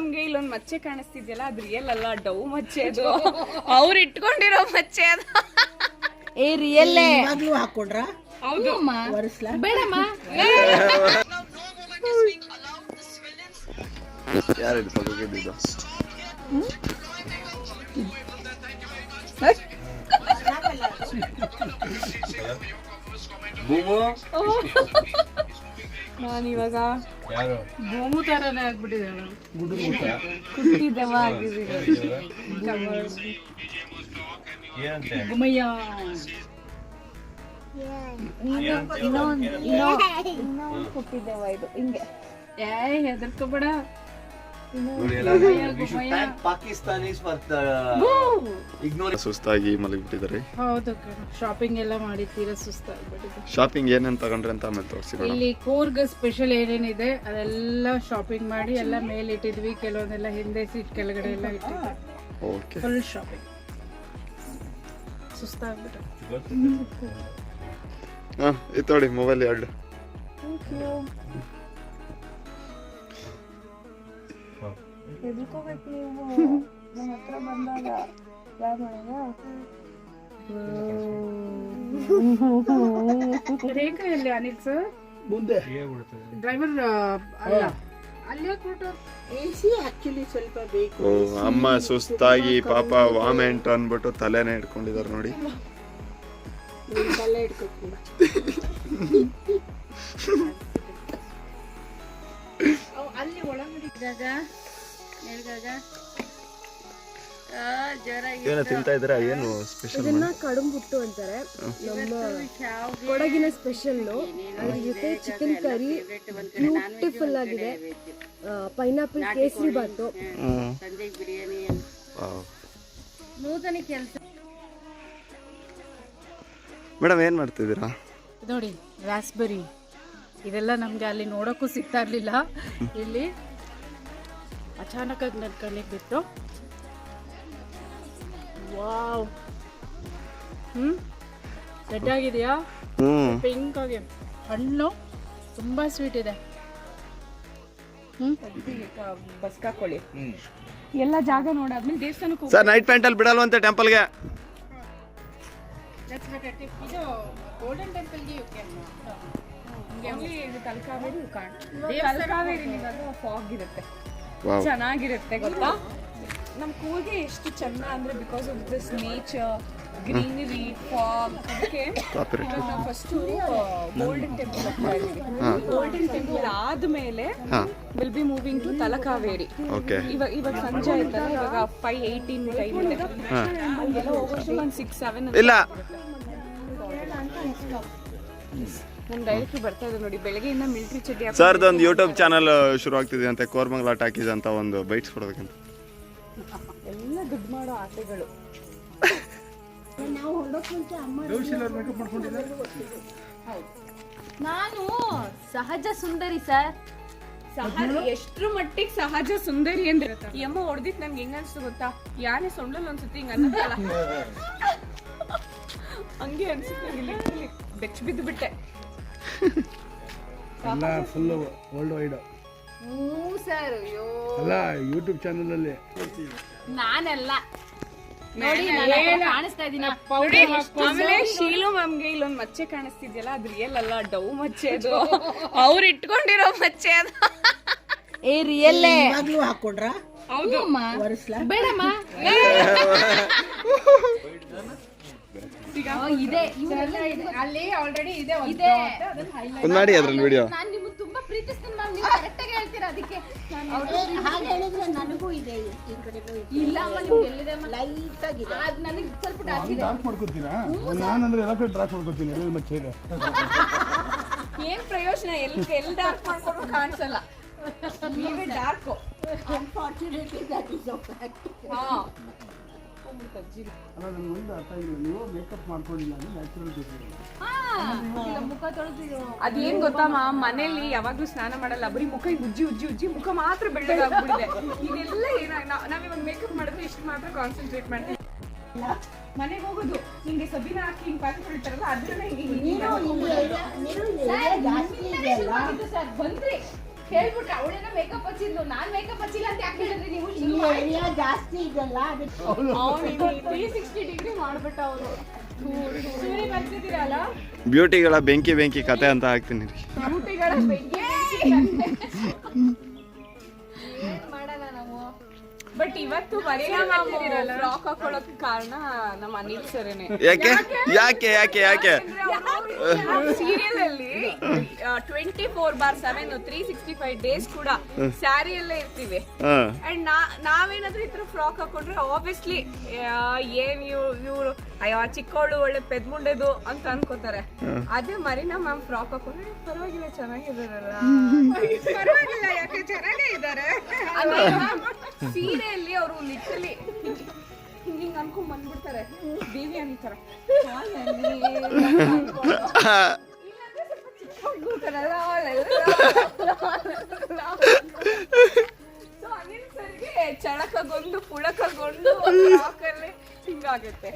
ಮ್ಯಾಮ್ಗೆ ಇಲ್ಲೊಂದ್ ಮಚ್ಚೆ ಕಾಣಿಸ್ತಿದ್ಯಲ್ಲ ಅದು ರಿಯಲ್ ಅಲ್ಲ ಡೌ ಮಚ್ಚೆ ಅದು. ಅವ್ರು ಇಟ್ಕೊಂಡಿರೋ ಮಚ್ಚೆ ಅದು. ಏ ರಿಯಲ್ ಇವಾಗ್ಲೂ ಹಾಕೊಂಡ್ರ ಹೌದು. ಒರೆಸ್ಲಾ? ಬೇಡಮ್ಮ. ನಾನು ಇವಾಗ ಭೂಮು ತರನೇ ಆಗ್ಬಿಟ್ಟಿದೆ ಕುಟ್ಟಿದವ ಆಗಿದ್ದೀನಿ ಗುಮಯ್ಯ ಇನ್ನೊಂದು ಇನ್ನೊಂದು ಕುಟ್ಟಿದ್ದೇವ ಇದು. ಹಿಂಗೆ. ಏ ಹೆದರ್ಕೋಬೇಡ. ಸುಸ್ತಾಗಿ ಮಲಗಿಬಿಟ್ಟಿದ್ದಾರೆ. ಹೌದು ಶಾಪಿಂಗ್ ಎಲ್ಲ ಮಾಡಿ ತೀರಾ ಸುಸ್ತಾಗ್ಬಿಟ್ಟಿದೆ. ಶಾಪಿಂಗ್ ಏನೇನು ತಗೊಂಡ್ರೆ ಅಂತ ಆಮೇಲೆ ತೋರಿಸಿ ಇಲ್ಲಿ ಕೂರ್ಗ್ ಸ್ಪೆಷಲ್ ಏನೇನಿದೆ ಅದೆಲ್ಲ ಶಾಪಿಂಗ್ ಮಾಡಿ ಎಲ್ಲ ಮೇಲೆ ಇಟ್ಟಿದ್ವಿ. ಕೆಲವೊಂದೆಲ್ಲ ಹಿಂದೆ ಸೀಟ್ ಕೆಳಗಡೆ ಎಲ್ಲ ಇಟ್ಟಿದ್ವಿ. ಓಕೆ ಫುಲ್ ಶಾಪಿಂಗ್ ಸುಸ್ತಾಗ್ಬಿಟ್ಟು. ಹಾಂ ಇತ್ತೋಡಿ ಮೊಬೈಲ್ ಎರಡು. ಹೆದರ್ಕೋಬೇಕು ನೀವು ನಮ್ಮ ಹತ್ರ ಬಂದಾಗ ಯಾರು ರೇಖಾ ಎಲ್ಲಿ ಅನಿಲ್ ಸರ್ ಮುಂದೆ ಡ್ರೈವರ್ ಅಲ್ಲ ಅಲ್ಲೇ ಕೊಟ್ಟು ಎ ಸಿ ಆಕ್ಚುಲಿ ಸ್ವಲ್ಪ ಬೇಕು. ಅಮ್ಮ ಸುಸ್ತಾಗಿ ಪಾಪ ವಾಮೆಂಟ್ ಅಂದ್ಬಿಟ್ಟು ತಲೆನೇ ಇಟ್ಕೊಂಡಿದ್ದಾರೆ ನೋಡಿ. ತಲೆ ಅಲ್ಲಿ ಒಳಗಡೆ ಏನೋ ತಿಂತಾ ಇದ್ದೀರಾ? ಏನು ಸ್ಪೆಷಲ್ ಇದನ್ನ ಕಡುಂಬುಟ್ಟು ಅಂತಾರೆ. ನಮ್ಮ ಕೊಡಗಿನ ಸ್ಪೆಷಲ್ ಅದ್ರ ಜೊತೆ ಚಿಕನ್ ಕರಿ ಬ್ಯೂಟಿಫುಲ್ ಆಗಿದೆ. ಪೈನಾಪಲ್ ಕೇಸರಿ ಬಾತು ಸಂಜೆ ಬಿರಿಯಾನಿ ನೂತನ ಕೆಲಸ. ಮೇಡಮ್ ಏನು ಮಾಡ್ತಿದ್ದೀರಾ? ನೋಡಿ ರಾಸ್ಬೆರಿ ಇದೆಲ್ಲ ನಮಗೆ ಅಲ್ಲಿ ನೋಡೋಕ್ಕೂ ಸಿಗ್ತಾ ಇರಲಿಲ್ಲ. ಇಲ್ಲಿ ಅಚಾನಕ್ಕಾಗಿ ನನ್ನ ಕಣ್ಣಿಗೆ ಬಿತ್ತು ವಾವ್ ಹ್ಞೂ ರೆಡ್ ಆಗಿದೆಯಾ ಪಿಂಕ್ ಆಗಿ ಹಣ್ಣು ತುಂಬ ಸ್ವೀಟ್ ಇದೆ ಬಸ್ಕಾಕೊಳ್ಳಿ ಎಲ್ಲ ಜಾಗ ನೋಡಾದ್ಮೇಲೆ ದೇವಸ್ಥಾನಕ್ಕೆ ಸರ್ ನೈಟ್ ಪ್ಯಾಂಟಲ್ಲಿ ಬಿಡಲ್ವಂತೆ ಟೆಂಪಲ್ಗೆ ಇದು ಗೋಲ್ಡನ್ ಟೆಂಪಲ್ಗೆ ತಲಕಾವೇರಿ ಕಾಣ್ ತಲಕಾವೇರಿ ಫಾಗ್ ಇರುತ್ತೆ ಚೆನ್ನಾಗಿರುತ್ತೆ ಗೊತ್ತಾ? ನಮ್ ಕೂಗೆ ಎಷ್ಟು ಚಂದ ಅಂದ್ರೆ because of this nature greenery fog ಅದಕ್ಕೆ ನಾವು ಫಸ್ಟ್ ಗೋಲ್ಡನ್ ಟೆಂಪಲ್ ಹೋಗ್ತಾ ಗೋಲ್ಡನ್ ಟೆಂಪಲ್ ಆದ್ಮೇಲೆ will be moving to Talakaveri ಇವಾಗ ಇವಾಗ ಸಂಜೆ ಆಯ್ತಲ್ಲ ಇವಾಗ ಫೈವ್ ಏಯ್ಟೀನ್ ಟೈಮ್ ಇದೆ ಅಲ್ಲೆಲ್ಲ ಹೋಗೋಷ್ಟು ಒಂದು ಸಿಕ್ಸ್ ಸೆವೆನ್ ಇಲ್ಲ. ನಮ್ ಡೈರೆಕ್ಟ್ ಬರ್ತಾ ಇದೆ ನೋಡಿ ಬೆಳಗ್ಗೆಯಿಂದ ಮಿಲ್ಟ್ರಿ ಚಡ್ಡಿ ಹಾಕೊಂಡು ಒಂದು ಯೂಟ್ಯೂಬ್ ಚಾನಲ್ ಶುರು ಆಗ್ತಿದೆ ಅಂತ ಕೋರ್ಮಂಗ್ಲಾ ಟಾಕೀಸ್ ಅಂತ ಒಂದು ಬೈಟ್ಸ್ ಕೊಡೋದಕ್ಕಂತ. ಎಲ್ಲ ದುಡ್ಡು ಮಾಡೋ ಆಸೆಗಳು. ನಾನು ಸಹಜ ಸುಂದರಿ ಸರ್. ಸಹಜ ಎಷ್ಟ್ರ ಮಟ್ಟಿಗೆ ಸಹಜ ಸುಂದರಿ ಅಂದ್ರೆ ಈ ಅಮ್ಮ ಹೊಡೆದಿದ್ ನನ್ಗೆ ಹೆಂಗ ಅನ್ಸ್ತು ಗೊತ್ತಾ? ಯಾನೆ ಸೊಂಡಲ್ ಅನ್ಸುತ್ತೆ ಹಿಂಗ ಅನ್ನೋದಲ್ಲ. ಹಂಗೆ ಅನ್ಸುತ್ತೆ ಬೆಚ್ಚ ಬಿದ್ದು ಬಿಟ್ಟೆ. ಎಲ್ಲ ಫುಲ್ ವರ್ಲ್ಡ್ ವೈಡ್ ಹ್ಞೂ ಸರ್ ಅಯ್ಯೋ. ಅಲ್ಲ ಯೂಟ್ಯೂಬ್ ಚಾನಲ್ ಅಲ್ಲಿ. ನಾನಲ್ಲ. ನೋಡಿ ನಾನು ಆ ಕಡೆ ಕಾಣಿಸ್ತಾ ಇದೀನ? ಆಮೇಲೆ ಶೀಲು ಮ್ಯಾಮ್ಗೆ ಇಲ್ಲೊಂದ್ ಮಚ್ಚೆ ಕಾಣಿಸ್ತಿದ್ಯಲ್ಲ ಅದು ರಿಯಲ್ ಅಲ್ಲ ಡವ್ ಮಚ್ಚೆ ಅದು. ಅವ್ರು ಇಟ್ಕೊಂಡಿರೋ ಮಚ್ಚೆ ಅದು. ಏ ರಿಯಲ್ಲೇ ಇವಾಗ್ಲೂ ಹಾಕೊಂಡ್ರ ಹೌದು. ಒರೆಸ್ಲಾ? ಬೇಡಮ್ಮ. ಇದೆ. ಇದೆ. ಅಲ್ಲಿ ಆಲ್ರೆಡಿ ಇದೆ ಮಾಡಿ ಅದ್ರಲ್ಲಿ ವಿಡಿಯೋ ನಾನು ತುಂಬಾ ಪ್ರೀತಿಸ್ತೀನಿ ಮ್ಯಾಮ್ ನೀವು ಕರೆಕ್ಟ್ ಆಗಿ ಹೇಳ್ತೀರಾ ಅದಕ್ಕೆ? ಹಾಗೆ ಹೇಳಿದ್ರೆ ನನಗೂ ಇದೆ ಈ ಕಡೆಗೂ ಇಲ್ಲ ಅಮ್ಮ ನಿಮ್ಗೆ ಎಲ್ಲಿದೆ ಅಮ್ಮ? ಲೈಟ್ ಆಗಿದೆ. ಅದು ನನಗೆ ಸ್ವಲ್ಪ ಡಾರ್ಕ್ ಇದೆ. ಡ್ರಾಪ್ ಮಾಡ್ಕೊತೀರಾ ನಾನಂದ್ರೆ ಎಲ್ಲ ಕಡೆ ಡ್ರಾಪ್ ಮಾಡ್ಕೊತೀನಿ ಎಲ್ಲ ಮಚ್ಚೆ ಇದೆ ಏನ್ ಪ್ರಯೋಜನ? ಎಲ್ ಎಲ್ ಡಾರ್ಕ್ ಮಾಡ್ಕೊಂಡು ಕಾಣಿಸಲ್ಲ. ನೀವೇ dark unfortunately that is a fact ಹಾ. ಅಲ್ಲ ನನಗೆ ಒಂದು ಅರ್ಥ ಇಲ್ಲ. ನೀವು ಮೇಕಪ್ ಮಾಡ್ಕೊಂಡಿಲ್ಲ ಅಂದ್ರೆ ನ್ಯಾಚುರಲ್ ಹಾ, ಮುಖ ತೊಳೆದು ಅದೇನ್ ಗೊತ್ತಮ್ಮ? ಮನೇಲಿ ಯಾವಾಗ್ಲೂ ಸ್ನಾನ ಮಾಡಲ್ಲ. ಬರೀ ಮುಖ ಉಜ್ಜಿ ಉಜ್ಜಿ ಉಜ್ಜಿ ಮುಖ ಮಾತ್ರ ಬೆಳ್ಳ ಇದೆಲ್ಲ ಏನ ನಾವಿವಾಗ ಮೇಕಪ್ ಮಾಡಿದ್ರೆ ಇಷ್ಟು ಮಾತ್ರ ಕಾನ್ಸಂಟ್ರೇಟ್ ಮಾಡ್ತೀವಿ. ಮನೆಗೆ ಹೋಗೋದು. ಹಿಂಗೆ ಸಬಿನ ಹಾಕಿ ಹಿಂಗ್ ಪ್ಯಾಕ್ ಕೊಡ್ತಾರಲ್ಲ ಅದನ್ನ ಹಿಂಗೆ ಬಂದ್ರಿ. ಹೇಳ್ಬಿಟ್ರೆ ಅವಳೇನೋ ಮೇಕಪ್ ಹಚ್ಚಿದ್ಲು. ನಾನ್ ಮೇಕಪ್ ಹಚ್ಚಿಲ್ಲ ಅಂತ ಯಾಕೆ ಹೇಳಿದ್ರಿ ನೀವು? ಇಲ್ಲಿ ಏರಿಯಾ ಜಾಸ್ತಿ ಇದೆಲ್ಲ ಅದಕ್ಕೆ ತ್ರೀ ಸಿಕ್ಸ್ಟಿ ಡಿಗ್ರಿ ಮಾಡ್ಬಿಟ್ಟ ಅವರು ಸೂರ್ಯ ಬರ್ತಿದ್ದೀರಲ್ಲ? ಬ್ಯೂಟಿಗಳ ಬೆಂಕಿ ಬೆಂಕಿ ಕತೆ ಅಂತ ಹಾಕ್ತೀನಿ. ರೀ ಬ್ಯೂಟಿಗಳ ಬೆಂಕಿ ಬಟ್ ಇವತ್ತು ಫ್ರಾಕ್ ಹಾಕೊಳ್ಳೋಕೆ ಕಾರಣ ನಮ್ಮ ಅನಿಲ್ ಸರೇನೆ. ಯಾಕೆ? ಯಾಕೆ? ಯಾಕೆ? ಯಾಕೆ? ಸೀರಿಯಲ್ ಅಲ್ಲಿ twenty four bar seven three sixty five days ಕೂಡ ಸ್ಯಾರಿಯಲ್ಲೇ ಇರ್ತೀವಿ. ಅಂಡ್ ನಾ ನಾವೇನಾದ್ರೂ ಈ ತರ ಫ್ರಾಕ್ ಹಾಕೊಂಡ್ರೆ ಆಬ್ವಿಯಸ್ಲಿ ಏನ್ ಇವ್ ಇವ್ರು ಅಯ್ಯೋ ಚಿಕ್ಕವಳು ಒಳ್ಳೆ ಪೆದ್ಮುಂಡೆದು ಅಂತ ಅನ್ಕೋತಾರೆ. ಅದೇ ಮರಿನಾ ಮ್ಯಾಮ್ ಫ್ರಾಕ್ ಹಾಕೊಂಡ್ರೆ ಪರವಾಗಿಲ್ಲ ಚೆನ್ನಾಗಿದಾರಲ್ಲ ಪರವಾಗಿಲ್ಲ ಯಾಕೆ? ಚೆನ್ನಾಗೇ ಇದ್ದಾರೆ. ಸೀರೆಯಲ್ಲಿ ಅವರು ಲಿಟ್ರಲಿ ಹಿಂಗಿಂಗ್ ಅನ್ಕೊಂಡ್ ಬಂದ್ಬಿಡ್ತಾರೆ. ದೇವಿ ಅಂತಾರ ಸೊ ಅನಿಲ್ ಸರ್ಗೆ ಚಳಕಗೊಂಡು ಪುಳಕಗೊಂಡು ಹಿಂಗಾಗುತ್ತೆ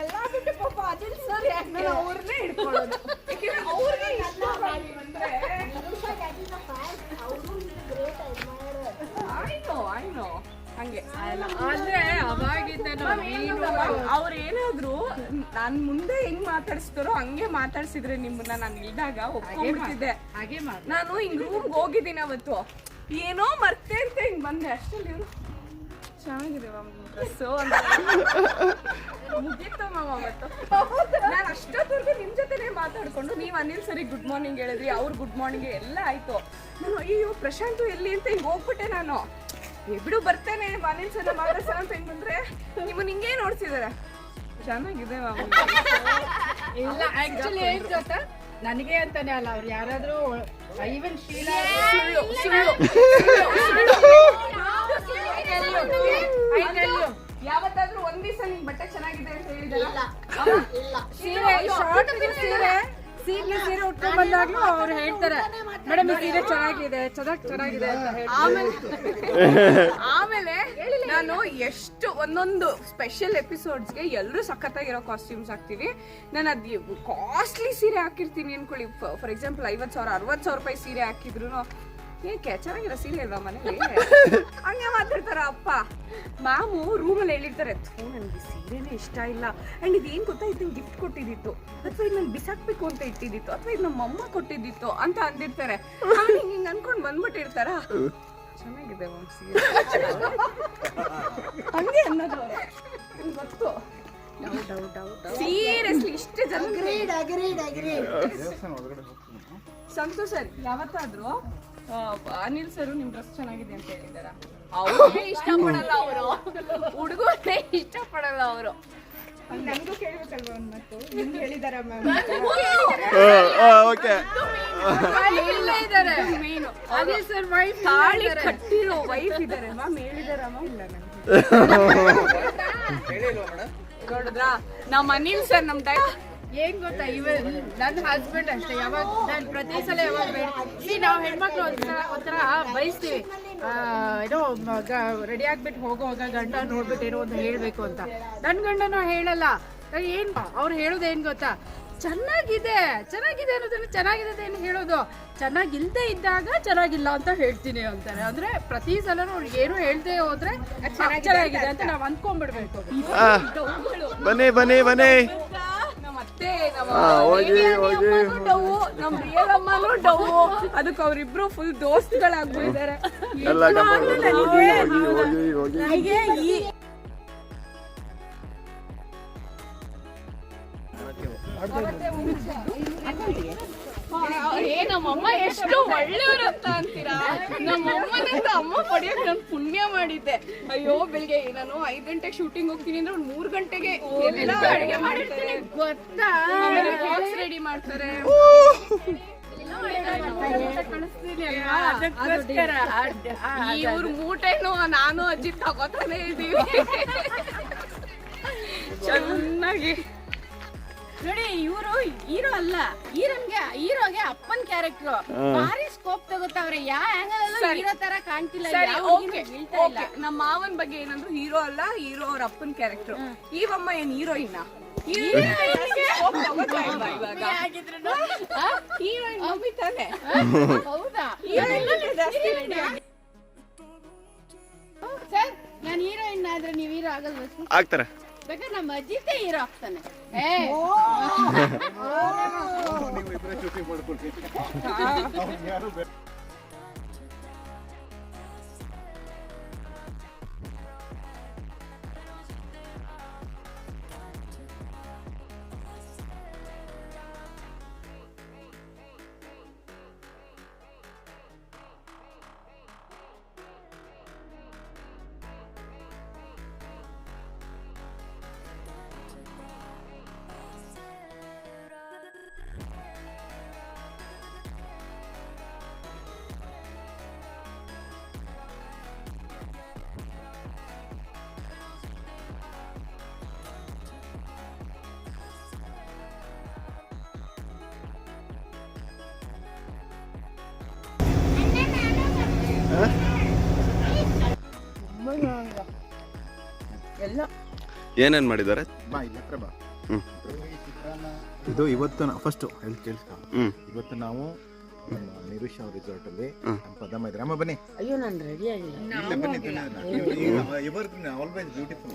ಎಲ್ಲ ಬಿಟ್ಟು ಪಾಪ ಅನಿಲ್ ಸರ್ ಯಾಕೆ? ಅವ್ರನ್ನೇ ಹಿಡ್ಕೊಳ್ಳೋದು. ಯಾಕಂದ್ರೆ ಅವ್ರಿಗೆ ಇಷ್ಟ ಬಂದ್ರೆ ಆಯ್ತು ಆಯ್ತು. ಹಂಗೆ. ಆದ್ರೆ ಅವ್ರು ಏನಾದ್ರು ನಾನ್ ಮುಂದೆ ಹೆಂಗ್ ಮಾತಾಡಿಸ್ತಾರೋ ಹಂಗೆ ಮಾತಾಡ್ಸಿದ್ರೆ ನಿಮ್ಮನ್ನ ನಾನು ಇಲ್ದಾಗ ಹಾಗೆ ಮಾಡಿ ನಾನು ಹಿಂಗ್ ರೂಮ್ಗೆ ಹೋಗಿದ್ದೀನಿ ಅವತ್ತು. ಏನೋ ಮರ್ತೆ ಅಂತ ಹಿಂಗ್ ಬಂದೆ. ಅಷ್ಟೇ ಇವರು ಚೆನ್ನಾಗಿದೆ ಡ್ರೆಸ್ಸು ಮುಗೀತು ಮ್ಯಾಮ್ ಅವತ್ತು. ನಾನು ಅಷ್ಟೊತ್ತವರೆಗೂ ನಿಮ್ಮ ಜೊತೆನೇ ಮಾತಾಡ್ಕೊಂಡು ನೀವು ಅನಿಲ್ ಸರಿ ಗುಡ್ ಮಾರ್ನಿಂಗ್ ಹೇಳಿದ್ರಿ ಅವ್ರು ಗುಡ್ ಮಾರ್ನಿಂಗ್ ಎಲ್ಲ ಆಯ್ತು. ನಾನು ಅಯ್ಯೋ ಪ್ರಶಾಂತ್ ಎಲ್ಲಿ ಅಂತ ಹಿಂಗೆ ಹೋಗ್ಬಿಟ್ಟೆ ನಾನು. ಬಿಡು ಬರ್ತೇನೆ ಅನಿಲ್ ಸರ್ ಮಾತಾಡ್ಸೋಣ ಅಂತ ಹಿಂಗ್ ಬಂದ್ರೆ. ನಿಮ್ಮ ಹಿಂಗೆ ನೋಡ್ತಿದಾರೆ ಚೆನ್ನಾಗಿದೆ ಮಾಮ ಇಲ್ಲ ಆಕ್ಚುಲಿ ಏನ್ ಗೊತ್ತಾ? ನನಗೆ ಅಂತಾನೆ ಅಲ್ಲ ಅವ್ರು ಯಾರಾದ್ರೂ ಐವನ್ ಶೀಲಾ ಯಾವತ್ತಾದ್ರೂ ಒಂದ್ ದಿವಸ ನಿನ್ ಬಟ್ಟೆ ಚೆನ್ನಾಗಿದೆ ಅಂತ ಹೇಳಿದಾರ ಸೀರೆ ಶಾರ್ಟ್ ಸೀರೆ ಸೀರೆ ಸೀರೆ ಉಟ್ಕೊಂಡ್ ಬಂದಾಗ್ಲೂ ಅವ್ರು ಹೇಳ್ತಾರೆ ಮೇಡಮ್ ಈ ಸೀರೆ ಚೆನ್ನಾಗಿದೆ ಚದಕ್ ಚೆನ್ನಾಗಿದೆ ಅಂತ ಆಮೇಲೆ ಆಮೇಲೆ ನಾನು ಎಷ್ಟು ಒಂದೊಂದು ಸ್ಪೆಷಲ್ ಎಪಿಸೋಡ್ಸ್ಗೆ ಎಲ್ಲರೂ ಸಖತ್ತಾಗಿರೋ ಕಾಸ್ಟ್ಯೂಮ್ಸ್ ಹಾಕ್ತೀವಿ. ನಾನು ಅದು ಕಾಸ್ಟ್ಲಿ ಸೀರೆ ಹಾಕಿರ್ತೀನಿ ಅನ್ಕೊಳ್ಳಿ. ಫಾರ್ ಎಕ್ಸಾಂಪಲ್ ಐವತ್ತು ಸಾವಿರ ಅರವತ್ತು ಸಾವಿರ ರೂಪಾಯಿ ಸೀರೆ ಹಾಕಿದ್ರು ಏಕೆ ಚೆನ್ನಾಗಿರೋ ಸೀರೆ ಅಲ್ವಾ ಮನೇಲಿ? ಹಂಗೆ ಮಾತಾಡ್ತಾರ ಅಪ್ಪ? ಮಾಮು ರೂಮಲ್ಲಿ ಹೇಳಿರ್ತಾರೆ ಥೂ ನನಗೆ ಸೀರೆನೇ ಇಷ್ಟ ಇಲ್ಲ. ಆ್ಯಂಡ್ ಇದೇನು ಗೊತ್ತಾ? ಇದನ್ನ ಗಿಫ್ಟ್ ಕೊಟ್ಟಿದ್ದಿತ್ತು. ಅಥವಾ ಇದು ನಾನು ಬಿಸಾಕ್ಬೇಕು ಅಂತ ಇಟ್ಟಿದ್ದಿತ್ತು. ಅಥವಾ ಇದು ನಮ್ಮ ಅಮ್ಮ ಕೊಟ್ಟಿದ್ದಿತ್ತು ಅಂತ ಅಂದಿರ್ತಾರೆ. ಅವ್ನು ಹಿಂಗೆ ಹಿಂಗೆ ಅನ್ಕೊಂಡು ಬಂದ್ಬಿಟ್ಟಿರ್ತಾರ? ಚೆನ್ನಾಗಿದೆ ಮ್ಯಾಮ್ ಸೀರೆ ಹಂಗೆ ಅನ್ನೋದು. ನಂಗ್ ಗೊತ್ತು? ಸೀರಿಯಸ್ಲಿ ಇಷ್ಟು ಜನ ಸಂತೋಷ ಯಾವತ್ತಾದ್ರೂ ಅನಿಲ್ ಸರ್ ನಿಮ್ ಡ್ರೆಸ್ ಚೆನ್ನಾಗಿದೆ ಅಂತ ಹೇಳಿದಾರ? ಅವ್ರಿಗೆ ಇಷ್ಟಪಡಲ್ಲ ಅವರು. ಹುಡುಗರೇ ಇಷ್ಟಪಡಲ್ಲ ಅವರು. ನನಗೂ ಕೇಳ್ಬೇಕಲ್ವಾ ಒಂದ್ ಮಾತು? ನಿಮ್ಗೆ ಹೇಳಿದಾರ ಮ್ಯಾಮ್? ಓಕೆ. ಇದ್ದಾರೆ ಮೇನು. ಅನಿಲ್ ಸರ್ ವೈಫ್ ತಾಳಿ ಕಟ್ಟಿರೋ ವೈಫ್ ಇದ್ದಾರೆ ಮ್ಯಾಮ್. ಹೇಳಿದಾರಮ್ಮ ಇಲ್ಲ ನನಗೆ ನೋಡಿದ್ರಾ? ನಮ್ಮ ಅನಿಲ್ ಸರ್ ನಮ್ ಡೈ ಏನ್ ಗೊತ್ತಾ ಇವ ನನ್ನ ಹಸ್ಬೆಂಡ್ ಅಷ್ಟೇ ಯಾವಾಗ ನಾನು ಪ್ರತಿ ಸಲ ಯಾವಾಗ ಸಿ ನಾವು ಹೆಣ್ಮಕ್ಳು ಒಂಥರ ಒಂಥರ ಬಯಸ್ತೀವಿ. ಏನೋ ರೆಡಿ ಆಗ್ಬಿಟ್ಟು ಹೋಗುವಾಗ ಗಂಡ ನೋಡ್ಬಿಟ್ಟು ಏನೋ ಒಂದು ಹೇಳ್ಬೇಕು ಅಂತ. ನನ್ನ ಗಂಡನು ಹೇಳಲ್ಲ. ಏನು ಅವ್ರು ಹೇಳೋದು ಏನ್ ಗೊತ್ತಾ? ಚೆನ್ನಾಗಿದೆ ಚೆನ್ನಾಗಿದೆ ಅನ್ನೋದನ್ನ ಚೆನ್ನಾಗಿದೆ ಅಂತ ಏನು ಹೇಳೋದು? ಚೆನ್ನಾಗಿಲ್ಲದೆ ಇದ್ದಾಗ ಚೆನ್ನಾಗಿಲ್ಲ ಅಂತ ಹೇಳ್ತೀನಿ ಅಂತಾರೆ. ಅಂದ್ರೆ ಪ್ರತಿ ಸಲ ಅವ್ರಿಗೆ ಏನು ಹೇಳ್ದೆ ಹೋದ್ರೆ ಚೆನ್ನಾಗಿದೆ ಅಂತ ನಾವ್ ಅನ್ಕೊಂಡ್ಬಿಡ್ಬೇಕು. ಬನ್ನಿ ಬನ್ನಿ ಬನ್ನಿ. ಹೋಗಿ, ಹೋಗಿ. ನಮ್ಮ ರಿಯಲ್ ಅಮ್ಮನೂ ಅದಕ್ಕೆ ಅವರಿಬ್ರು ಫುಲ್ ದೋಸ್ತ್ಗಳಾಗ್ಬಿಟ್ಟಿದ್ದಾರೆ. ಎಲ್ಲ ಹೋಗಿ ಹೋಗಿ ಹೋಗಿ ಏ ನಮ್ಮಮ್ಮ ಎಷ್ಟು ಒಳ್ಳೆಯವ್ರು ಅಂತ ಅಂತೀರಾ? ನಮ್ಮಮ್ಮನಿಂದ ಅಮ್ಮ ಪಡೆಯಕ್ ನಾನು ಪುಣ್ಯ ಮಾಡಿದ್ದೆ. ಅಯ್ಯೋ ಬೆಳಿಗ್ಗೆ ನಾನು ಐದ್ ಗಂಟೆಗೆ ಶೂಟಿಂಗ್ ಹೋಗ್ತೀನಿ ಅಂದ್ರೆ ಒಂದು ಮೂರ್ ಗಂಟೆಗೆ ಎಲ್ಲ ಅಡಿಗೆ ಮಾಡಿರ್ತೀನಿ ಗೊತ್ತಾ? ಬಾಕ್ಸ್ ರೆಡಿ ಮಾಡ್ತಾರೆ. ಇವ್ರ ಮೂಟೆನು ನಾನು ಅಜ್ಜಿ ತಗೋತಾನೆ ಇದೀವಿ. ಚೆನ್ನಾಗಿ. ನೋಡಿ ಇವರು ಹೀರೋ ಅಲ್ಲ. ಹೀರೋನ್ಗೆ ಹೀರೋಗೆ ಅಪ್ಪನ್ ಕ್ಯಾರೆಕ್ಟರ್ ಭಾರಿ ಸ್ಕೋಪ್ ತಗೋತಾವ್ರೆ ಯಾವ ಆಂಗಲ್ ಅಲ್ಲೂ ಹೀರೋ ತರ ಕಾಣ್ತಿಲ್ಲ. ಸರಿ ಯಾವ ಓಕೆ ಹುಡ್ಗಿನೂ ಬೀಳ್ತಾ ಇಲ್ಲ. ಓಕೆ ನಮ್ಮ ಮಾವನ್ ಬಗ್ಗೆ ಏನಂದ್ರು ಹೀರೋ ಅಲ್ಲ ಹೀರೋ ಅವ್ರ ಅಪ್ಪನ್ ಕ್ಯಾರೆಕ್ಟರ್ ಈವಮ್ಮ ಏನ್ ಹೀರೋಯಿನ್ ಹೌದಾ. ಸರ್ ನಾನು ಹೀರೋಯಿನ್ ಆದ್ರೆ ನೀವು ಹೀರೋ ಆಗಲ್ವಾ ಸರ್? ಆಗ್ತಾರೆ. ಬೇಕಾದ್ರೆ ನಮ್ಮ ಅಜ್ಜಿತೆ ಹೀರೋ ಆಗ್ತಾನೆ ಏ. ಏನೇನ್ ಮಾಡಿದ್ದಾರೆ? ಬಾ ಇಲ್ಲಿ ಪ್ರಭಾ ಬಾ. ಹ್ಮ್. ಇದು ಇವತ್ತು ಫಸ್ಟ್ ಹೇಳಿ ಕೇಳಿಸ್ಕೊ. ಹ್ಮ್. ಇವತ್ತು ನಾವು ನಮ್ಮ ನಿರೀಶ್ ಅವ್ರ ರಿಸಾರ್ಟ್ ಅಲ್ಲಿ ಹ್ಮ್. ನಮ್ಮ ಇದ್ರೆ ಅಮ್ಮ ಬನ್ನಿ. ಅಯ್ಯೋ ನಾನು ರೆಡಿ ಆಗಿಲ್ಲ. ಇಲ್ಲ ಬನ್ನಿ ಆಲ್ವೇಸ್ ಬ್ಯೂಟಿಫುಲ್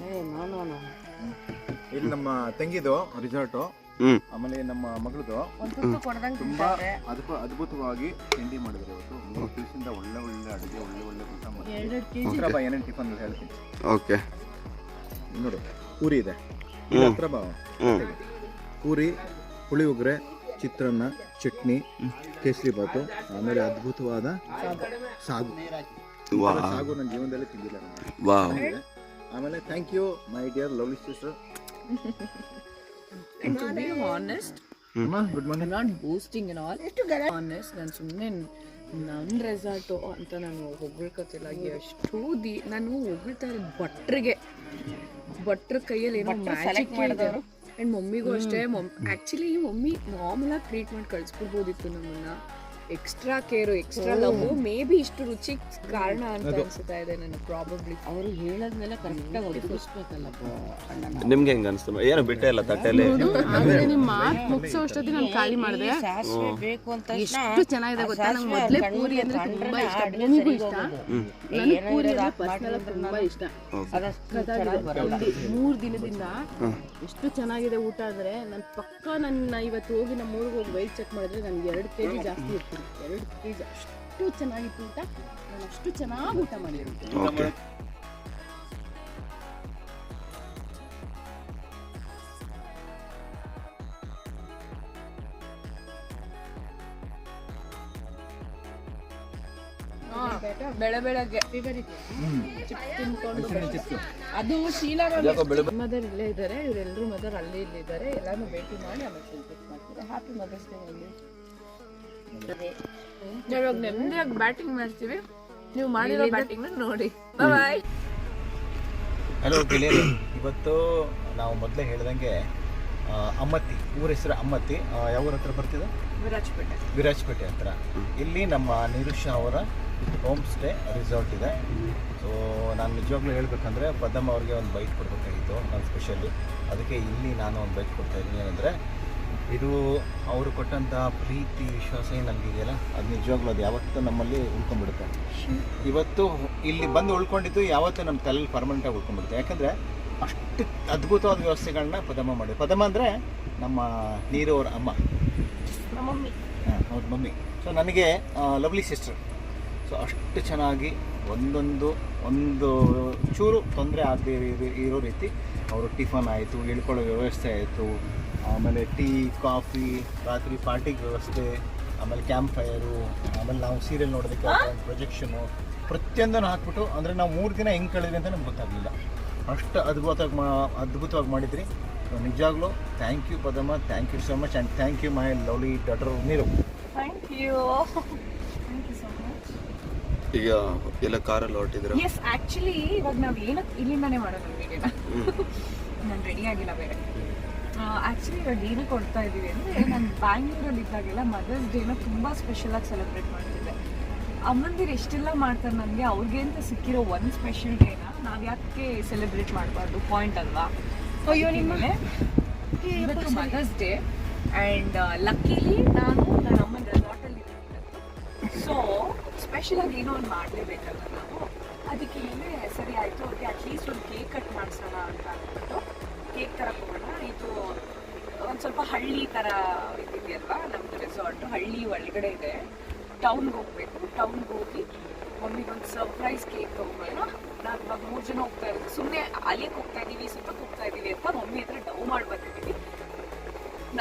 ಇಲ್ಲಿ ನಮ್ಮ ತಂಗಿದು ರೆಸಾರ್ಟು ಹ್ಮ್. ಆಮೇಲೆ ನಮ್ಮ ಮಗಳದು. ಒಂದ್ ತುತ್ತು ಕೊಡ್ದಂಗ್ ತುಂಬಾ ಅದ್ಭುತ ಅದ್ಭುತವಾಗಿ ತಿಂಡಿ ಮಾಡಿದ್ರು ಇವತ್ತು. ಮೂರು ದಿವಸದಿಂದ ಒಳ್ಳೆ ಒಳ್ಳೆ ಅಡುಗೆ ಒಳ್ಳೆ ಒಳ್ಳೆ ಊಟ ಮಾಡಿ ಹತ್ರ ಬಾ ಏನೇನು ಟಿಫನ್ ಹೇಳ್ತೀನಿ. ಓಕೆ. ನೋಡು ಪೂರಿ ಇದೆ. ಹ್ಮ್. ಹತ್ರ ಬಾ ಪೂರಿ ಪುಳಿಯೋಗರೆ ಚಿತ್ರಾನ್ನ ಚಟ್ನಿ ಕೇಸರಿ ಬಾತು ಆಮೇಲೆ ಅದ್ಭುತವಾದ ಸಾಗು. ವಾ. ಸಾಗು ನನ್ನ ಜೀವನದಲ್ಲಿ ತಿಂದಿಲ್ಲ ನಾನು. ಆಮೇಲೆ thank you my dear lovely sister ಅಮ್ಮ ಗುಡ್ ಮಾರ್ನಿಂಗ್ ಬೂಸ್ಟಿಂಗ್ ಆನೆಸ್ಟ್ ನಾನು ಸುಮ್ಮನೆ ನನ್ನ ರೆಸಾರ್ಟು ಅಂತ ನಾನು ಹೊಗಳ್ಕೊತಿಲ್ಲ. ಎಷ್ಟು ದಿ ನಾನು ಹೊಗಳ್ತಾ ಇರೋದು ಭಟ್ರಿಗೆ. ಭಟ್ರ ಕೈಯಲ್ಲಿ ಏನೋ ಮ್ಯಾಜಿಕ್ ಮಾಡಿದವರು? ಆ್ಯಂಡ್ ಮಮ್ಮಿಗೂ ಅಷ್ಟೇ. ಮಮ್ ಆ್ಯಕ್ಚುಲಿ ಮಮ್ಮಿ ಮಾಮೂಲಾಗಿ ಟ್ರೀಟ್ಮೆಂಟ್ ಮಾಡಿ ಕಳಿಸ್ಬಿಡ್ಬೋದಿತ್ತು ನಮ್ಮನ್ನ. Extra care extra love maybe ಇಷ್ಟು ರುಚಿ ಕಾರಣ ಅಂತ ಅನ್ಸುತ್ತಾ ಇದೆ ನನಗೆ ಪ್ರಾಬಬ್ಲಿ ಅವರು ಹೇಳದ್ಮೇಲೆ ಕರೆಕ್ಟಾಗಿ ಒದಗಿಸ್ಬೇಕಲ್ಲ ಅಣ್ಣ ನಿಮ್ಗೆ ಹೆಂಗ ಅನಿಸ್ತು? ಏನು ಬಿಟ್ಟೆ ಇಲ್ಲ ತಟ್ಟೆಲಿ? ಆಮೇಲೆ ನಿಮ್ಮ ಮಾತು ಮುಗಿಸೋ ಅಷ್ಟೊತ್ತಿಗೆ ನಾನು ಖಾಲಿ ಮಾಡಿದೆ. ಸಾಸಿವೆ ಬೇಕು ಅಂತ ಎಷ್ಟು ಚೆನ್ನಾಗಿದೆ ಗೊತ್ತಾ? ನಂಗೆ ಮೊದಲೇ ಪೂರಿ ಅಂದ್ರೆ ತುಂಬಾ ಇಷ್ಟ. ನಿಮಗೂ ಇಷ್ಟ? ನನಗೆ ಪೂರಿ ಅಂದ್ರೆ ಪರ್ಸನಲ್ ತುಂಬಾ ಇಷ್ಟ. ಅದಷ್ಟು ಮೂರು ದಿನದಿಂದ ಎಷ್ಟು ಚೆನ್ನಾಗಿದೆ ಊಟ ಅಂದ್ರೆ ನಾನು ಪಕ್ಕ ನನ್ನ ಇವತ್ತು ಹೋಗಿ ನಮ್ಮ ಊರಿಗೆ ಹೋಗಿ ವೈಟ್ ಚೆಕ್ ಮಾಡಿದ್ರೆ ನನಗೆ ಎರಡು ಕೆ ಜಿ ಜಾಸ್ತಿ ಇರ್ತೀನಿ ಎರಡು ಪೀಸ್ ಅಷ್ಟು ಚೆನ್ನಾಗಿತ್ತು ಊಟ ನಾನು ಅಷ್ಟು ಚೆನ್ನಾಗಿ ಊಟ ಓಕೆ ಬೆಳೆ ಬೆಳಗ್ಗೆ ಅದು ಶೀಲಾ ಮದರ್ ಇಲ್ಲೇ ಇದ್ದಾರೆ ಇವರೆಲ್ಲರೂ ಮದರ್ ಅಲ್ಲೇ ಇಲ್ಲಿದ್ದಾರೆ ಎಲ್ಲಾನು ಭೇಟಿ ಮಾಡಿ ಆಮೇಲೆ ಸೆಲೆಬ್ರೇಟ್ ಮಾಡ್ತಾರೆ. ಹ್ಯಾಪಿ ಮದರ್ಸ್ ಡೇ ಅಲ್ಲಿ ಇವಾಗ ನೆಮ್ಮದಿಯಾಗಿ ಬ್ಯಾಟಿಂಗ್ ಮಾಡ್ತೀವಿ. ನೀವು ಮಾಡಿರೋ ಬ್ಯಾಟಿಂಗ್ ನೋಡಿ. ಬಾಯ್ ಹಲೋ ಗೆಳೆಯರು. ಇವತ್ತು ನಾವು ಮೊದಲೇ ಹೇಳ್ದಂಗೆ ಅಮ್ಮತ್ತಿ ಊರ ಹೆಸರು ಅಮ್ಮತ್ತಿ. ಯಾವ ಊರ ಹತ್ರ ಬರ್ತಿದೆ? ವಿರಾಜಪೇಟೆ. ವಿರಾಜಪೇಟೆ ಹತ್ರ. ಇಲ್ಲಿ ನಮ್ಮ ನಿರುಷ ಅವರ ಹೋಮ್ ಸ್ಟೇ ರಿಸಾರ್ಟ್ ಇದೆ. ಸೊ ನಾನು ನಿಜವಾಗ್ಲೂ ಹೇಳ್ಬೇಕಂದ್ರೆ ಪದ್ಮ ಅವ್ರಿಗೆ ಒಂದು ಬೈಕ್ ಕೊಡಬೇಕಾಗಿತ್ತು ನಾನು ಸ್ಪೆಷಲಿ ಅದಕ್ಕೆ ಇಲ್ಲಿ ನಾನು ಒಂದು ಬೈಕ್ ಕೊಡ್ತಾ ಇದ್ದೀನಿ ಏನಂದರೆ ಇದು ಅವರು ಕೊಟ್ಟಂಥ ಪ್ರೀತಿ ವಿಶ್ವಾಸ ಏನು ನಮಗಿದೆಯಲ್ಲ ಅದು ನಿಜವಾಗ್ಲೂ ಅದು ಯಾವತ್ತೂ ನಮ್ಮಲ್ಲಿ ಉಳ್ಕೊಂಡ್ಬಿಡುತ್ತೆ. ಇವತ್ತು ಇಲ್ಲಿ ಬಂದು ಉಳ್ಕೊಂಡಿದ್ದು ಯಾವತ್ತೂ ನಮ್ಮ ತಲೆಯಲ್ಲಿ ಪರ್ಮನೆಂಟಾಗಿ ಉಳ್ಕೊಂಡ್ಬಿಡುತ್ತೆ. ಯಾಕಂದ್ರೆ ಅಷ್ಟು ಅದ್ಭುತವಾದ ವ್ಯವಸ್ಥೆಗಳನ್ನ ಪದಮ ಮಾಡಿ. ಪದಮ ಅಂದರೆ ನಮ್ಮ ನೀರು ಅವ್ರ ಅಮ್ಮ. ಹಾಂ ಅವ್ರ ಮಮ್ಮಿ. ಸೊ ನನಗೆ ಲವ್ಲಿ ಸಿಸ್ಟರ್ ಸೊ ಅಷ್ಟು ಚೆನ್ನಾಗಿ ಒಂದೊಂದು ಒಂದು ಚೂರು ತೊಂದರೆ ಆಗದೆ ಇರೋ ರೀತಿ ಅವರು ಟಿಫನ್ ಆಯಿತು ಇಳ್ಕೊಳ್ಳೋ ವ್ಯವಸ್ಥೆ ಆಯಿತು ಆಮೇಲೆ ಟೀ ಕಾಫಿ ರಾತ್ರಿ ಪಾರ್ಟಿಗೆ ವ್ಯವಸ್ಥೆ ಆಮೇಲೆ ಕ್ಯಾಂಪ್ ಫೈರು ಆಮೇಲೆ ನಾವು ಸೀರಿಯಲ್ ನೋಡೋದಕ್ಕೆ ಪ್ರೊಜೆಕ್ಷನು ಪ್ರತಿಯೊಂದನ್ನು ಹಾಕ್ಬಿಟ್ಟು ಅಂದರೆ ನಾವು ಮೂರು ದಿನ ಹೆಂಗೆ ಕಳೆದ್ವಿ ಅಂತ ನಮ್ಗೆ ಗೊತ್ತಾಗಲಿಲ್ಲ. ಅಷ್ಟು ಅದ್ಭುತವಾಗಿ ಮಾ ಅದ್ಭುತವಾಗಿ ಮಾಡಿದ್ರಿ. ನಿಜಾಗ್ಲೂ ನಿಜವಾಗ್ಲೂ thank you Padamma thank you so much and thank you my lovely daughter ನೀರು ಥ್ಯಾಂಕ್ ಯು ಈಗ ಎಲ್ಲ ಕಾರಲ್ಲಿ ಹೊರಟಿದ್ರೆ ಎಸ್ ಆಕ್ಚುಲಿ ಇವಾಗ ನಾವು ಏನಕ್ಕೆ ಇಲ್ಲಿಂದಾನೇ ಮಾಡೋದು ನಾನು ರೆಡಿ ಆಗಿಲ್ಲ ಬೇರೆ. ಆ್ಯಕ್ಚುಲಿ ಇವಾಗ ಏನು ಕೊಡ್ತಾ ಇದ್ದೀವಿ ಅಂದರೆ ನಾನು ಬ್ಯಾಂಗ್ಳೂರಲ್ಲಿ ಇದ್ದಾಗೆಲ್ಲ ಮದರ್ಸ್ ಡೇನ ತುಂಬ ಸ್ಪೆಷಲಾಗಿ ಸೆಲೆಬ್ರೇಟ್ ಮಾಡ್ತಿದ್ದೆ. ಅಮ್ಮಂದಿರು ಎಷ್ಟೆಲ್ಲ ಮಾಡ್ತಾರೆ ನನಗೆ ಅವ್ರಿಗೆ ಅಂತ ಸಿಕ್ಕಿರೋ ಒಂದು ಸ್ಪೆಷಲ್ ಡೇನ ನಾವು ಯಾಕೆ ಸೆಲೆಬ್ರೇಟ್ ಮಾಡಬಾರ್ದು? ಪಾಯಿಂಟ್ ಅಲ್ವಾ? ಅಯ್ಯೋ ನಿಮ್ಮನೆ ಇವತ್ತು ಮದರ್ಸ್ ಡೇ ಆ್ಯಂಡ್ ಲಕ್ಕಿಲಿ ನಾನು ನನ್ನ ಅಮ್ಮನ ರೆಸಾರ್ಟಲ್ಲಿ ಸೊ ಸ್ಪೆಷಲಾಗಿ ಏನೋ ಒಂದು ಮಾಡಲೇಬೇಕಲ್ಲ ನಾವು. ಅದಕ್ಕೆ ಏನೇ ಸರಿ ಆಯಿತು ಅವ್ರಿಗೆ ಅಟ್ಲೀಸ್ಟ್ ಒಂದು ಕೇಕ್ ಕಟ್ ಮಾಡಿಸೋಣ ಅಂತ ಅಂದ್ಬಿಟ್ಟು ಕೇಕ್ ಥರ ಹೋಗೋಣ ಇದು ಒಂದು ಸ್ವಲ್ಪ ಹಳ್ಳಿ ಥರ ಇದೆಯಲ್ವಾ ನಮ್ಮದು ರೆಸಾರ್ಟು ಹಳ್ಳಿ ಒಳಗಡೆ ಇದೆ. ಟೌನ್ಗೆ ಹೋಗ್ಬೇಕು. ಟೌನ್ಗೆ ಹೋಗಿ ಮಮ್ಮಿಗೆ ಒಂದು ಸರ್ಪ್ರೈಸ್ ಕೇಕ್ ತೊಗೊಂಬರೋಣ ನಾನು ಇವಾಗ ಮೂರು ಜನ ಹೋಗ್ತಾ ಇರೋದು. ಸುಮ್ಮನೆ ಅಲ್ಲಿಗೆ ಹೋಗ್ತಾ ಇದ್ದೀವಿ ಸುತ್ತಕ್ಕೆ ಹೋಗ್ತಾ ಇದ್ದೀವಿ ಅಂತ ಮಮ್ಮಿ ಹತ್ರ ಡೌ ಮಾಡಿ ಬಂದಿದ್ದೀವಿ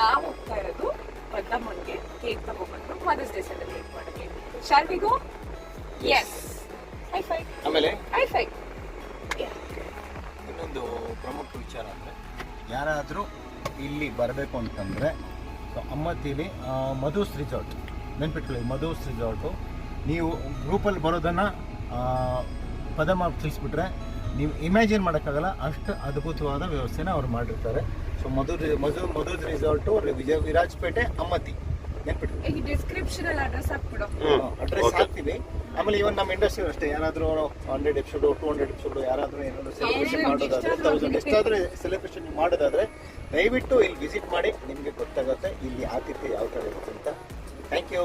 ನಾವು ಹೋಗ್ತಾ ಇರೋದು ಪದ್ದಮ್ಮನಿಗೆ ಕೇಕ್ ತಗೊಂಡ್ಬಂದು ಮದರ್ಸ್ ಡೇ ಸೆಲೆಬ್ರೇಟ್ ಮಾಡೋಕ್ಕೆ. ಶಾರ್ವಿಗೂ? ಎಸ್ ಐ ಫೈ ಆಮೇಲೆ? ಹೈ ಫೈ ಇನ್ನೊಂದು ಪ್ರಮುಖ ವಿಚಾರ ಅಂದರೆ ಯಾರಾದರೂ ಇಲ್ಲಿ ಬರಬೇಕು ಅಂತಂದರೆ ಸೊ ಅಮ್ಮತ್ತಿಲಿ ಮಧುಸ್ ರಿಸಾರ್ಟ್ ನೆನ್ಪಿಟ್ಕೊಳ್ಳಿ ಮಧುಸ್ ರಿಸಾರ್ಟು. ನೀವು ಗ್ರೂಪಲ್ಲಿ ಬರೋದನ್ನು ಪದಮ ತಿಳಿಸ್ಬಿಟ್ರೆ ನೀವು ಇಮ್ಯಾಜಿನ್ ಮಾಡೋಕ್ಕಾಗಲ್ಲ ಅಷ್ಟು ಅದ್ಭುತವಾದ ವ್ಯವಸ್ಥೆನ ಅವ್ರು ಮಾಡಿರ್ತಾರೆ. ಸೊ ಮಧು ಮಧು ಮಧು ರಿಸಾರ್ಟು ವಿಜಯ ವಿರಾಜಪೇಟೆ ಅಮ್ಮತ್ತಿ ನೆನ್ಪಿಟ್ಕೊಳ್ಳಿ. ಅಡ್ರೆಸ್ ಹಾಕ್ಬಿಡೋ. ಅಡ್ರೆಸ್ ಹಾಕ್ತೀವಿ ಆಮೇಲೆ ಇವನ್ ನಮ್ಮ ಇಂಡಸ್ಟ್ರಿ ಅಷ್ಟೇ ಯಾರಾದರೂ hundred episode two hundred episode ಯಾರಾದರೂ ಏನಾದರೂ ಸೆಲೆಬ್ರೇಷನ್ ಮಾಡೋದಾದ್ರೆ ತೌಸಂಡ್ ಎಷ್ಟಾದರೆ ಸೆಲೆಬ್ರೇಷನ್ ಮಾಡೋದಾದ್ರೆ ದಯವಿಟ್ಟು ಇಲ್ಲಿ ವಿಸಿಟ್ ಮಾಡಿ ನಿಮಗೆ ಗೊತ್ತಾಗುತ್ತೆ ಇಲ್ಲಿ ಆತಿಥ್ಯ ಯಾವ ಥರ ಇರುತ್ತೆ ಅಂತ. ಥ್ಯಾಂಕ್ ಯು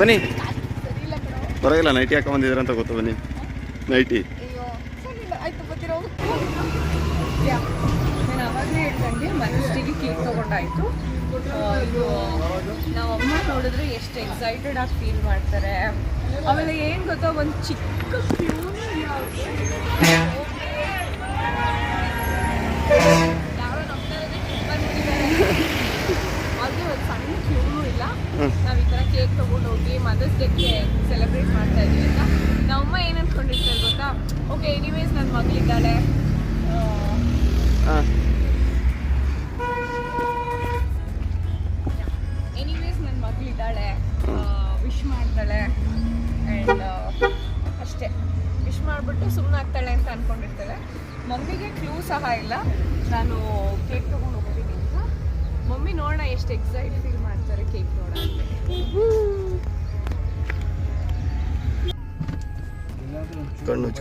ಬನ್ನಿ. ಪರವಾಗಿಲ್ಲ ನೈಟಿ ಹಾಕ ಬಂದಿದ್ರ ಅಂತ ಗೊತ್ತು ಬನ್ನಿ. ನೈಟಿ ಮನಸ್ಸಿಗೆ ಕೇಕ್ ತೊಗೊಂಡಾಯ್ತು. ಇದು ನಾವು ಅಮ್ಮ ನೋಡಿದ್ರೆ ಎಷ್ಟು ಎಕ್ಸೈಟೆಡ್ ಆಗಿ ಫೀಲ್ ಮಾಡ್ತಾರೆ. ಆಮೇಲೆ ಏನು ಗೊತ್ತಾ, ಒಂದು ಚಿಕ್ಕ ಕ್ಯೂನು ಯಾರೋ ಅಲ್ಲಿ ಒಂದು ಸಣ್ಣ ಕ್ಯೂನು ಇಲ್ಲ. ನಾವು ಈ ಥರ ಕೇಕ್ ತೊಗೊಂಡು ಹೋಗಿ ಮದರ್ಸ್ ಡೇಗೆ ಸೆಲೆಬ್ರೇಟ್ ಮಾಡ್ತಾ ಇದೀವಿ ಅಂತ. ನಮ್ಮಮ್ಮ ಏನು ಅನ್ಕೊಂಡಿರ್ತಾರೆ ಗೊತ್ತಾ? ಓಕೆ ಎನಿವೇಸ್ ನನ್ನ ಮಗಳಿದ್ದಾಳೆ. ಇಲ್ಲ. ನಾನು ಕೇಕ್ ತೊಗೊಂಡು ಹೋಗ್ತೀನಿ ಅಂತ. ಮಮ್ಮಿ ನೋಡೋಣ ಎಷ್ಟು ಎಕ್ಸೈಟ್ ಫೀಲ್ ಮಾಡ್ತಾರೆ ಕೇಕ್ ನೋಡೋಣ ನಂಗೆ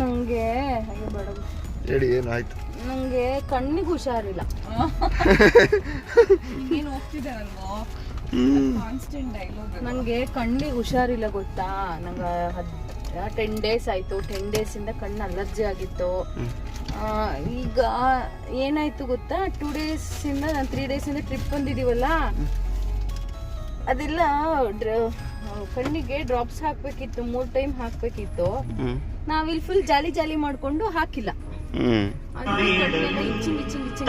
ನಂಗೆ ನನಗೆ ಹೇಳಿ ಏನು ಆಯ್ತು ನನಗೆ ಕಣ್ಣಿಗೆ ಹುಷಾರಿಲ್ಲ. ಏನು ಹೋಗ್ತಿದ್ದಾರಲ್ವೋ? ಕಾನ್ಸ್ಟೆಂಟ್ ಡೈಲಾಗ್ ನನಗೆ ಕಣ್ಣಿಗೆ ಹುಷಾರಿಲ್ಲ ಗೊತ್ತಾ? ನಂಗೆ ಹದ್ ಟೆನ್ ಡೇಸ್ ಆಯ್ತು. ಟೆನ್ ಡೇಸಿಂದ ಕಣ್ಣು ಅಲರ್ಜಿ ಆಗಿತ್ತು. ಈಗ ಏನಾಯ್ತು ಗೊತ್ತಾ? ಟೂ ಡೇಸಿಂದ ನಾನು ತ್ರೀ ಡೇಸಿಂದ ಟ್ರಿಪ್ ಬಂದಿದ್ದೀವಲ್ಲ ಅದೆಲ್ಲ ಡ್ರ- ಕಣ್ಣಿಗೆ ಡ್ರಾಪ್ಸ್ ಹಾಕಬೇಕಿತ್ತು ಮೂರು ಟೈಮ್ ಹಾಕಬೇಕಿತ್ತು. ನಾವ್ ನಾವಿಲ್ಲಿ ಫುಲ್ ಜಾಲಿ ಜಾಲಿ ಮಾಡ್ಕೊಂಡು ಹಾಕಿಲ್ಲ. Itching itching itching